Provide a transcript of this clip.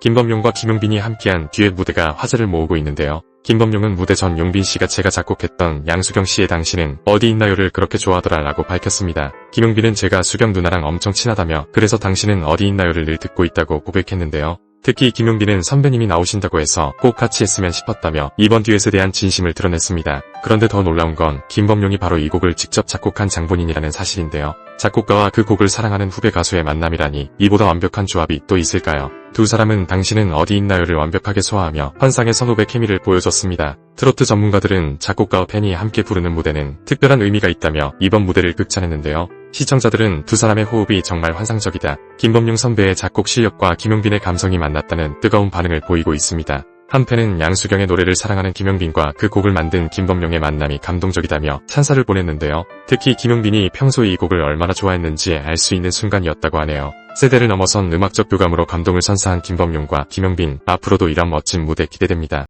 김범용과 김용빈이 함께한 듀엣 무대가 화제를 모으고 있는데요. 김범용은 무대 전 용빈 씨가 제가 작곡했던 양수경 씨의 당신은 어디 있나요를 그렇게 좋아하더라 라고 밝혔습니다. 김용빈은 제가 수경 누나랑 엄청 친하다며 그래서 당신은 어디 있나요를 늘 듣고 있다고 고백했는데요. 특히 김용빈은 선배님이 나오신다고 해서 꼭 같이 했으면 싶었다며 이번 듀엣에 대한 진심을 드러냈습니다. 그런데 더 놀라운 건 김범용이 바로 이 곡을 직접 작곡한 장본인이라는 사실인데요. 작곡가와 그 곡을 사랑하는 후배 가수의 만남이라니 이보다 완벽한 조합이 또 있을까요? 두 사람은 당신은 어디 있나요를 완벽하게 소화하며 환상의 선후배 케미를 보여줬습니다. 트로트 전문가들은 작곡가와 팬이 함께 부르는 무대는 특별한 의미가 있다며 이번 무대를 극찬했는데요. 시청자들은 두 사람의 호흡이 정말 환상적이다. 김범용 선배의 작곡 실력과 김용빈의 감성이 만났다는 뜨거운 반응을 보이고 있습니다. 한팬은 양수경의 노래를 사랑하는 김용빈과 그 곡을 만든 김범용의 만남이 감동적이다며 찬사를 보냈는데요. 특히 김용빈이 평소에 이 곡을 얼마나 좋아했는지 알 수 있는 순간이었다고 하네요. 세대를 넘어선 음악적 교감으로 감동을 선사한 김범용과 김용빈, 앞으로도 이런 멋진 무대 기대됩니다.